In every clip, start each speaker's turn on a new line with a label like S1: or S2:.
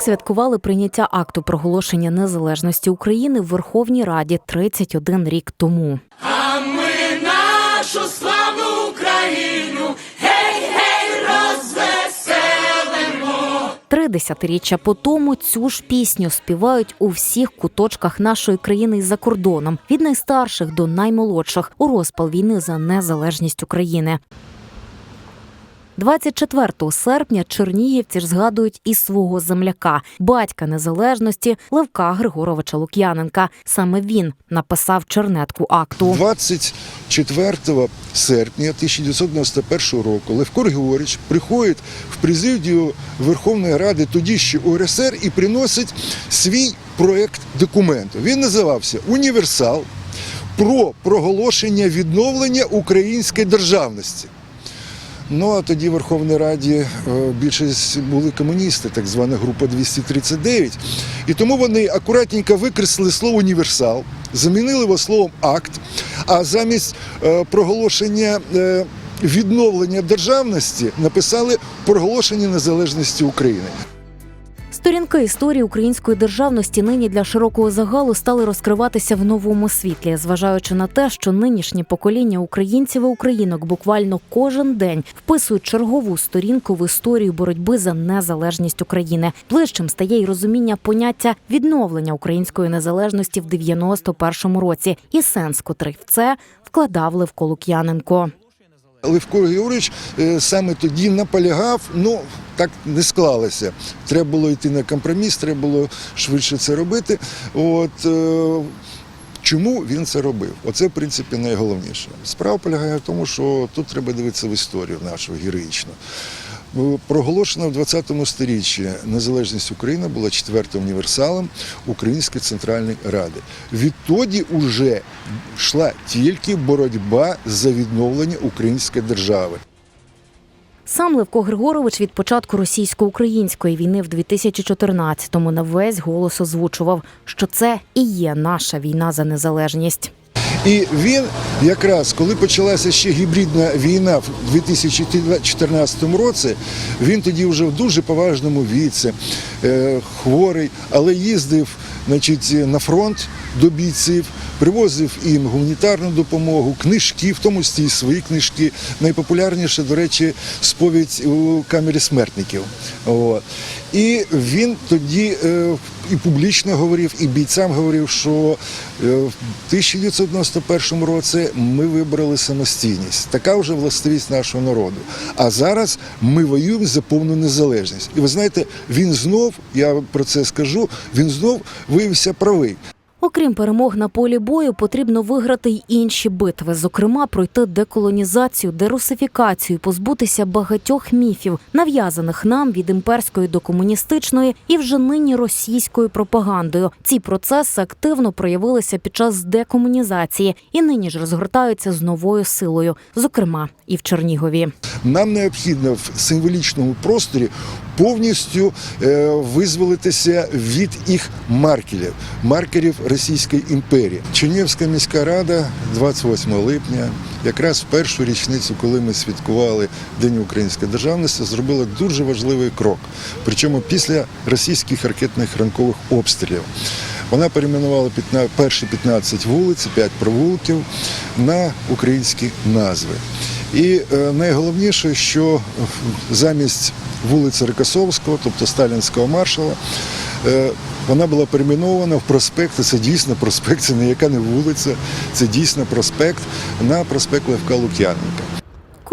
S1: Так святкували прийняття акту проголошення незалежності України в Верховній Раді 31 рік тому.
S2: А ми нашу славну Україну.
S1: Три десятиріччя по тому цю ж пісню співають у всіх куточках нашої країни і за кордоном, від найстарших до наймолодших у розпал війни за незалежність України. 24 серпня чернігівці ж згадують і свого земляка, батька незалежності Левка Григоровича Лук'яненка. Саме він написав чернетку акту.
S3: 24 серпня 1991 року Левко Григорьович приходить в президію Верховної Ради тоді ще УРСР і приносить свій проєкт документу. Він називався Універсал про проголошення відновлення української державності. Ну а тоді в Верховній Раді е, більшість були комуністи, так звана група 239. І тому вони акуратненько викреслили слово універсал, замінили його словом акт, а замість е, проголошення е, відновлення державності написали проголошення незалежності України.
S1: Сторінки історії української державності нині для широкого загалу стали розкриватися в новому світлі, зважаючи на те, що нинішнє покоління українців і українок буквально кожен день вписують чергову сторінку в історію боротьби за незалежність України. Ближчим стає й розуміння поняття відновлення української незалежності в 91-му році, і сенс, котрий в це вкладав Левко Лук'яненко.
S3: Левко Георгійович е, саме тоді наполягав, ну так не склалося. Треба було йти на компроміс, треба було швидше це робити. От е, чому він це робив? Оце, в принципі, найголовніше. Справа полягає в тому, що тут треба дивитися в історію нашу героїчну. Проголошена в 20 сторіччі незалежність України була четвертим універсалом Української центральної ради. Відтоді вже йшла тільки боротьба за відновлення української держави.
S1: Сам Левко Григорович від початку російсько-української війни в 2014-му на весь голос озвучував, що це і є наша війна за незалежність.
S3: І він якраз, коли почалася ще гібридна війна в 2014 році, він тоді вже в дуже поважному віці, е, хворий, але їздив значить, на фронт до бійців, привозив їм гуманітарну допомогу, книжки, в тому числі свої книжки. Найпопулярніше, до речі, сповідь у камері смертників. От. І він тоді е, і публічно говорив, і бійцям говорив, що е, в 1991 році ми вибрали самостійність. Така вже властивість нашого народу. А зараз ми воюємо за повну незалежність. І ви знаєте, він знов, я про це скажу, він знов виявився правий.
S1: Окрім перемог на полі бою, потрібно виграти й інші битви, зокрема, пройти деколонізацію, дерусифікацію, позбутися багатьох міфів, нав'язаних нам від імперської до комуністичної і вже нині російською пропагандою. Ці процеси активно проявилися під час декомунізації і нині ж розгортаються з новою силою, зокрема і в Чернігові.
S3: Нам необхідно в символічному просторі повністю е, визволитися від їх маркерів, маркерів Російської імперії. Чернігівська міська рада 28 липня, якраз в першу річницю, коли ми святкували День української державності, зробила дуже важливий крок. Причому після російських ракетних ранкових обстрілів. Вона перейменувала перші 15 вулиць, 5 провулків на українські назви. І е, найголовніше, що замість вулиці Рикосовського, тобто Сталінського маршала, е, вона була перейменована в проспект. Це дійсно проспект, це ніяка не вулиця, це дійсно проспект на проспект Левка Лук'яненка.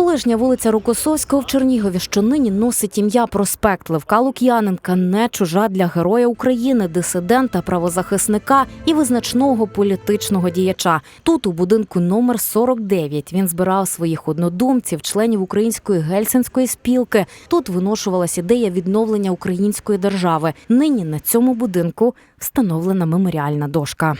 S1: Колишня вулиця Рукосовського в Чернігові, що нині носить ім'я проспект Левка Лук'яненка, не чужа для героя України, дисидента, правозахисника і визначного політичного діяча. Тут, у будинку номер 49, він збирав своїх однодумців, членів української гельсінської спілки. Тут виношувалась ідея відновлення української держави. Нині на цьому будинку встановлена меморіальна дошка.